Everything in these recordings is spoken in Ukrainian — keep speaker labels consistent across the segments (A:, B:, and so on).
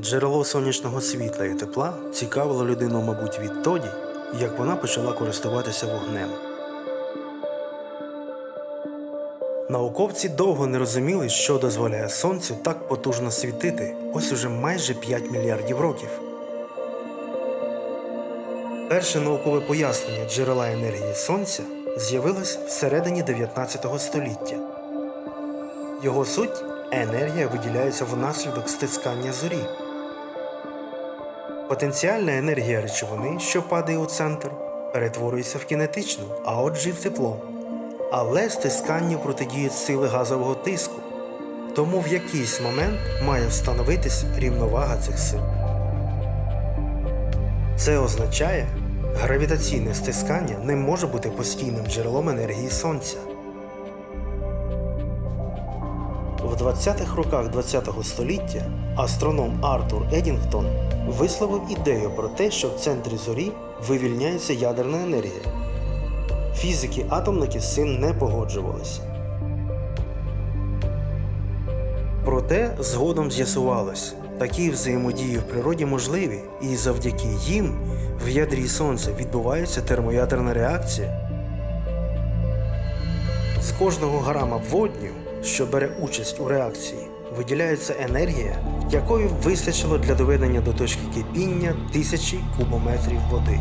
A: Джерело сонячного світла і тепла цікавило людину, мабуть, відтоді, як вона почала користуватися вогнем. Науковці довго не розуміли, що дозволяє сонцю так потужно світити ось уже майже 5 мільярдів років. Перше наукове пояснення джерела енергії сонця з'явилось всередині 19 століття. Його суть енергія виділяється внаслідок стискання зорі. Потенціальна енергія речовини, що падає у центр, перетворюється в кінетичну, а отже в тепло. Але стисканню протидіють сили газового тиску, тому в якийсь момент має встановитись рівновага цих сил. Це означає, гравітаційне стискання не може бути постійним джерелом енергії Сонця. В 20-х роках ХХ століття астроном Артур Едінгтон висловив ідею про те, що в центрі зорі вивільняється ядерна енергія. Фізики атомники з цим не погоджувалися. Проте згодом з'ясувалось, такі взаємодії в природі можливі, і завдяки їм в ядрі Сонця відбувається термоядерна реакція. З кожного грама водню, що бере участь у реакції, виділяється енергія, якої вистачило для доведення до точки кипіння тисячі кубометрів води.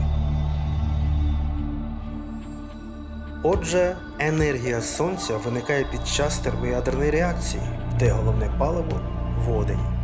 A: Отже, енергія сонця виникає під час термоядерної реакції, де головне паливо водень.